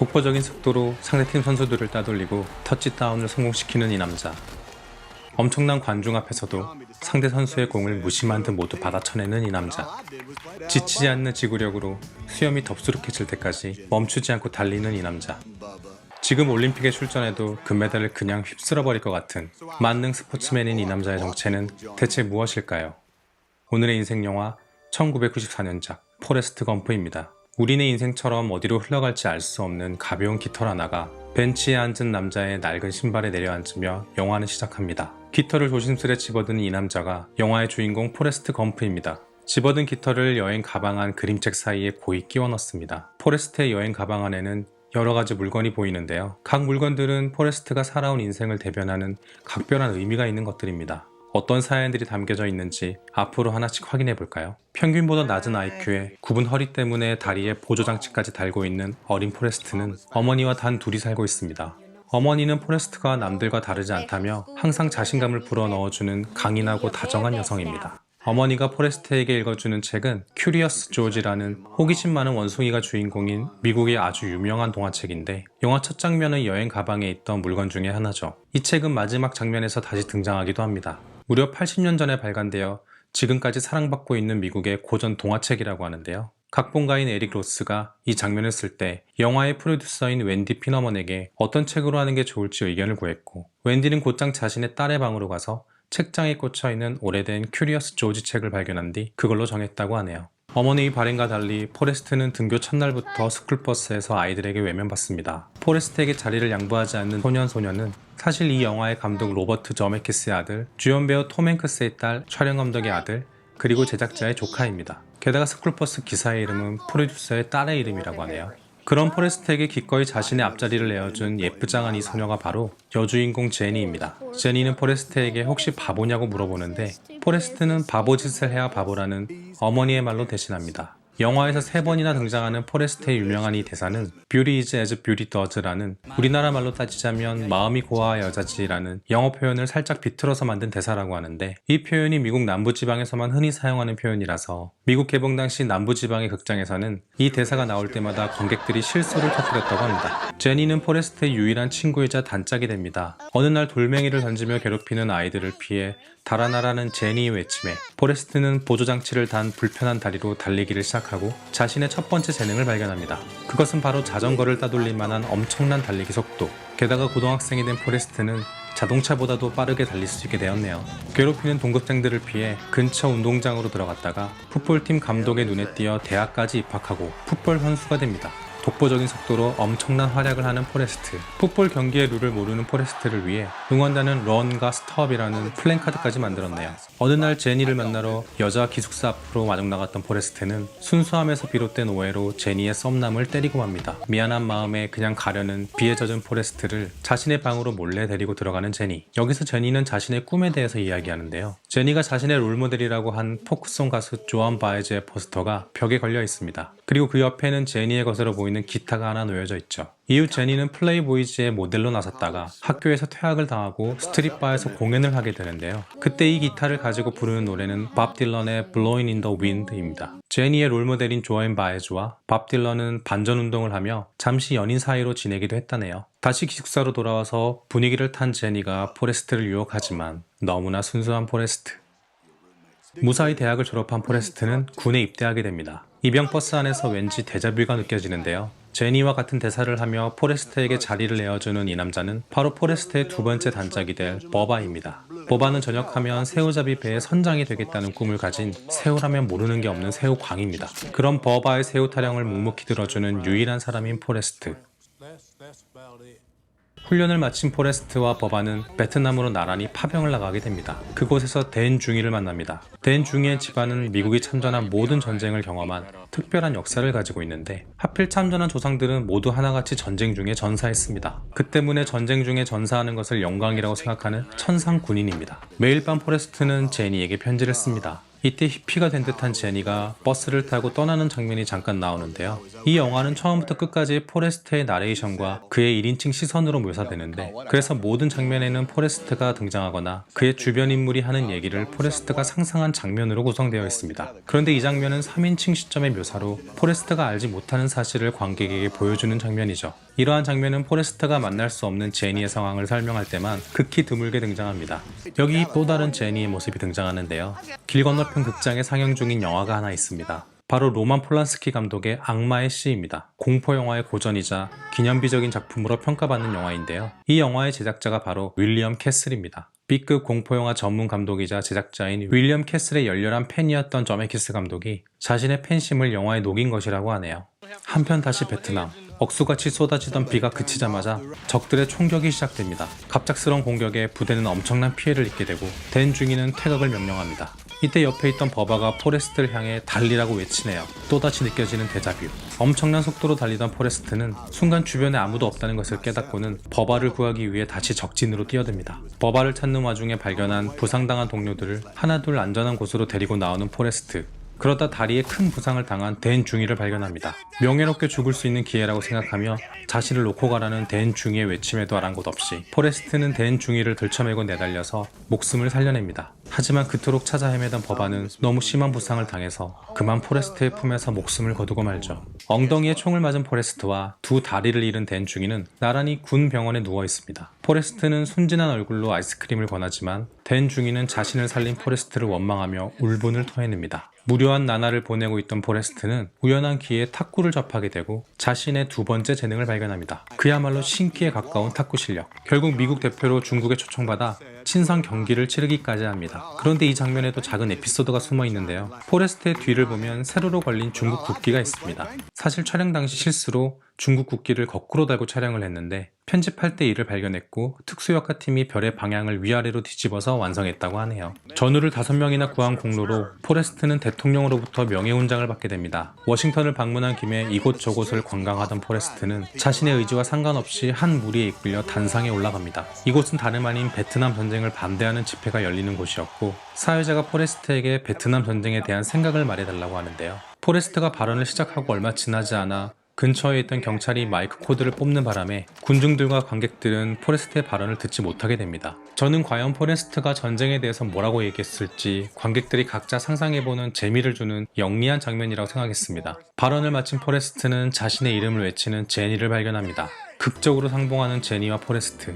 독보적인 속도로 상대팀 선수들을 따돌리고 터치다운을 성공시키는 이 남자. 엄청난 관중 앞에서도 상대 선수의 공을 무심한 듯 모두 받아쳐내는 이 남자. 지치지 않는 지구력으로 수염이 덥수룩해질 때까지 멈추지 않고 달리는 이 남자. 지금 올림픽에 출전해도 금메달을 그냥 휩쓸어버릴 것 같은 만능 스포츠맨인 이 남자의 정체는 대체 무엇일까요? 오늘의 인생 영화 1994년작 포레스트 검프입니다. 우리네 인생처럼 어디로 흘러갈지 알 수 없는 가벼운 깃털 하나가 벤치에 앉은 남자의 낡은 신발에 내려앉으며 영화는 시작합니다. 깃털을 조심스레 집어드는 이 남자가 영화의 주인공 포레스트 검프입니다. 집어든 깃털을 여행 가방 안 그림책 사이에 고이 끼워 넣습니다. 포레스트의 여행 가방 안에는 여러 가지 물건이 보이는데요. 각 물건들은 포레스트가 살아온 인생을 대변하는 각별한 의미가 있는 것들입니다. 어떤 사연들이 담겨져 있는지 앞으로 하나씩 확인해 볼까요? 평균보다 낮은 IQ에 굽은 허리 때문에 다리에 보조장치까지 달고 있는 어린 포레스트는 어머니와 단 둘이 살고 있습니다. 어머니는 포레스트가 남들과 다르지 않다며 항상 자신감을 불어넣어주는 강인하고 다정한 여성입니다. 어머니가 포레스트에게 읽어주는 책은 큐리어스 조지라는 호기심 많은 원숭이가 주인공인 미국의 아주 유명한 동화책인데 영화 첫 장면은 여행 가방에 있던 물건 중에 하나죠. 이 책은 마지막 장면에서 다시 등장하기도 합니다. 무려 80년 전에 발간되어 지금까지 사랑받고 있는 미국의 고전 동화책이라고 하는데요. 각본가인 에릭 로스가 이 장면을 쓸 때 영화의 프로듀서인 웬디 피너먼에게 어떤 책으로 하는 게 좋을지 의견을 구했고 웬디는 곧장 자신의 딸의 방으로 가서 책장에 꽂혀 있는 오래된 큐리어스 조지 책을 발견한 뒤 그걸로 정했다고 하네요. 어머니의 발행과 달리 포레스트는 등교 첫날부터 스쿨버스에서 아이들에게 외면받습니다. 포레스트에게 자리를 양보하지 않는 소년 소녀는 사실 이 영화의 감독 로버트 저메키스의 아들, 주연 배우 톰 행크스의 딸, 촬영 감독의 아들, 그리고 제작자의 조카입니다. 게다가 스쿨버스 기사의 이름은 프로듀서의 딸의 이름이라고 하네요. 그런 포레스트에게 기꺼이 자신의 앞자리를 내어준 예쁘장한 이 소녀가 바로 여주인공 제니입니다. 제니는 포레스트에게 혹시 바보냐고 물어보는데 포레스트는 바보짓을 해야 바보라는 어머니의 말로 대신합니다. 영화에서 세 번이나 등장하는 포레스트의 유명한 이 대사는 Beauty is as beauty does라는 우리나라 말로 따지자면 마음이 고와야 여자지라는 영어 표현을 살짝 비틀어서 만든 대사라고 하는데 이 표현이 미국 남부지방에서만 흔히 사용하는 표현이라서 미국 개봉 당시 남부지방의 극장에서는 이 대사가 나올 때마다 관객들이 실수를 터뜨렸다고 합니다. 제니는 포레스트의 유일한 친구이자 단짝이 됩니다. 어느 날 돌멩이를 던지며 괴롭히는 아이들을 피해 달아나라는 제니의 외침에 포레스트는 보조장치를 단 불편한 다리로 달리기를 시작하고 자신의 첫 번째 재능을 발견합니다. 그것은 바로 자전거를 따돌릴 만한 엄청난 달리기 속도. 게다가 고등학생이 된 포레스트는 자동차보다도 빠르게 달릴 수 있게 되었네요. 괴롭히는 동급생들을 피해 근처 운동장으로 들어갔다가 풋볼팀 감독의 눈에 띄어 대학까지 입학하고 풋볼 선수가 됩니다. 독보적인 속도로 엄청난 활약을 하는 포레스트. 풋볼 경기의 룰을 모르는 포레스트를 위해 응원단은 런과 스톱이라는 플랜카드까지 만들었네요. 어느 날 제니를 만나러 여자 기숙사 앞으로 마중 나갔던 포레스트는 순수함에서 비롯된 오해로 제니의 썸남을 때리고 맙니다. 미안한 마음에 그냥 가려는 비에 젖은 포레스트를 자신의 방으로 몰래 데리고 들어가는 제니. 여기서 제니는 자신의 꿈에 대해서 이야기하는데요. 제니가 자신의 롤모델이라고 한 포크송 가수 조안 바에즈의 포스터가 벽에 걸려 있습니다. 그리고 그 옆에는 제니의 것으로 보이는 기타가 하나 놓여져 있죠. 이후 제니는 플레이보이즈의 모델로 나섰다가 학교에서 퇴학을 당하고 스트릿바에서 공연을 하게 되는데요. 그때 이 기타를 가지고 부르는 노래는 밥 딜런의 Blowing in the Wind입니다. 제니의 롤모델인 조앤 바에즈와 밥 딜런은 반전 운동을 하며 잠시 연인 사이로 지내기도 했다네요. 다시 기숙사로 돌아와서 분위기를 탄 제니가 포레스트를 유혹하지만 너무나 순수한 포레스트. 무사히 대학을 졸업한 포레스트는 군에 입대하게 됩니다. 입영 버스 안에서 왠지 데자뷰가 느껴지는데요. 제니와 같은 대사를 하며 포레스트에게 자리를 내어주는 이 남자는 바로 포레스트의 두 번째 단짝이 될 버바입니다. 버바는 전역하면 새우잡이 배의 선장이 되겠다는 꿈을 가진 새우라면 모르는 게 없는 새우광입니다. 그런 버바의 새우 타령을 묵묵히 들어주는 유일한 사람인 포레스트. 훈련을 마친 포레스트와 버바는 베트남으로 나란히 파병을 나가게 됩니다. 그곳에서 댄 중이를 만납니다. 댄 중이의 집안은 미국이 참전한 모든 전쟁을 경험한 특별한 역사를 가지고 있는데 하필 참전한 조상들은 모두 하나같이 전쟁 중에 전사했습니다. 그 때문에 전쟁 중에 전사하는 것을 영광이라고 생각하는 천상 군인입니다. 매일 밤 포레스트는 제니에게 편지를 씁니다. 이때 히피가 된 듯한 제니가 버스를 타고 떠나는 장면이 잠깐 나오는데요. 이 영화는 처음부터 끝까지 포레스트의 나레이션과 그의 1인칭 시선으로 묘사되는데 그래서 모든 장면에는 포레스트가 등장하거나 그의 주변 인물이 하는 얘기를 포레스트가 상상한 장면으로 구성되어 있습니다. 그런데 이 장면은 3인칭 시점의 묘사로 포레스트가 알지 못하는 사실을 관객에게 보여주는 장면이죠. 이러한 장면은 포레스트가 만날 수 없는 제니의 상황을 설명할 때만 극히 드물게 등장합니다. 여기 또 다른 제니의 모습이 등장하는데요. 길 건너편 극장에 상영 중인 영화가 하나 있습니다. 바로 로만 폴란스키 감독의 악마의 씨입니다. 공포 영화의 고전이자 기념비적인 작품으로 평가받는 영화인데요. 이 영화의 제작자가 바로 윌리엄 캐슬입니다. B급 공포영화 전문 감독이자 제작자인 윌리엄 캐슬의 열렬한 팬이었던 저메키스 감독이 자신의 팬심을 영화에 녹인 것이라고 하네요. 한편 다시 베트남. 억수같이 쏟아지던 비가 그치자마자 적들의 총격이 시작됩니다. 갑작스러운 공격에 부대는 엄청난 피해를 입게 되고 댄 중위는 퇴각을 명령합니다. 이때 옆에 있던 버바가 포레스트를 향해 달리라고 외치네요. 또다시 느껴지는 데자뷰. 엄청난 속도로 달리던 포레스트는 순간 주변에 아무도 없다는 것을 깨닫고는 버바를 구하기 위해 다시 적진으로 뛰어듭니다. 버바를 찾는 와중에 발견한 부상당한 동료들을 하나둘 안전한 곳으로 데리고 나오는 포레스트. 그러다 다리에 큰 부상을 당한 댄 중위를 발견합니다. 명예롭게 죽을 수 있는 기회라고 생각하며 자신을 놓고 가라는 댄 중위의 외침에도 아랑곳 없이 포레스트는 댄 중위를 들쳐매고 내달려서 목숨을 살려냅니다. 하지만 그토록 찾아 헤매던 버바는 너무 심한 부상을 당해서 그만 포레스트의 품에서 목숨을 거두고 말죠. 엉덩이에 총을 맞은 포레스트와 두 다리를 잃은 댄 중위는 나란히 군 병원에 누워 있습니다. 포레스트는 순진한 얼굴로 아이스크림을 권하지만 댄 중위는 자신을 살린 포레스트를 원망하며 울분을 토해냅니다. 무료한 나날을 보내고 있던 포레스트는 우연한 기회에 탁구를 접하게 되고 자신의 두 번째 재능을 발견합니다. 그야말로 신기에 가까운 탁구 실력. 결국 미국 대표로 중국에 초청받아 친선 경기를 치르기까지 합니다. 그런데 이 장면에도 작은 에피소드가 숨어 있는데요. 포레스트의 뒤를 보면 세로로 걸린 중국 국기가 있습니다. 사실 촬영 당시 실수로 중국 국기를 거꾸로 달고 촬영을 했는데 편집할 때 이를 발견했고 특수역할팀이 별의 방향을 위아래로 뒤집어서 완성했다고 하네요. 전우를 5명이나 구한 공로로 포레스트는 대통령으로부터 명예훈장을 받게 됩니다. 워싱턴을 방문한 김에 이곳저곳을 관광하던 포레스트는 자신의 의지와 상관없이 한 무리에 이끌려 단상에 올라갑니다. 이곳은 다름 아닌 베트남 전쟁을 반대하는 집회가 열리는 곳이었고 사회자가 포레스트에게 베트남 전쟁에 대한 생각을 말해달라고 하는데요. 포레스트가 발언을 시작하고 얼마 지나지 않아 근처에 있던 경찰이 마이크 코드를 뽑는 바람에 군중들과 관객들은 포레스트의 발언을 듣지 못하게 됩니다. 저는 과연 포레스트가 전쟁에 대해서 뭐라고 얘기했을지 관객들이 각자 상상해보는 재미를 주는 영리한 장면이라고 생각했습니다. 발언을 마친 포레스트는 자신의 이름을 외치는 제니를 발견합니다. 극적으로 상봉하는 제니와 포레스트.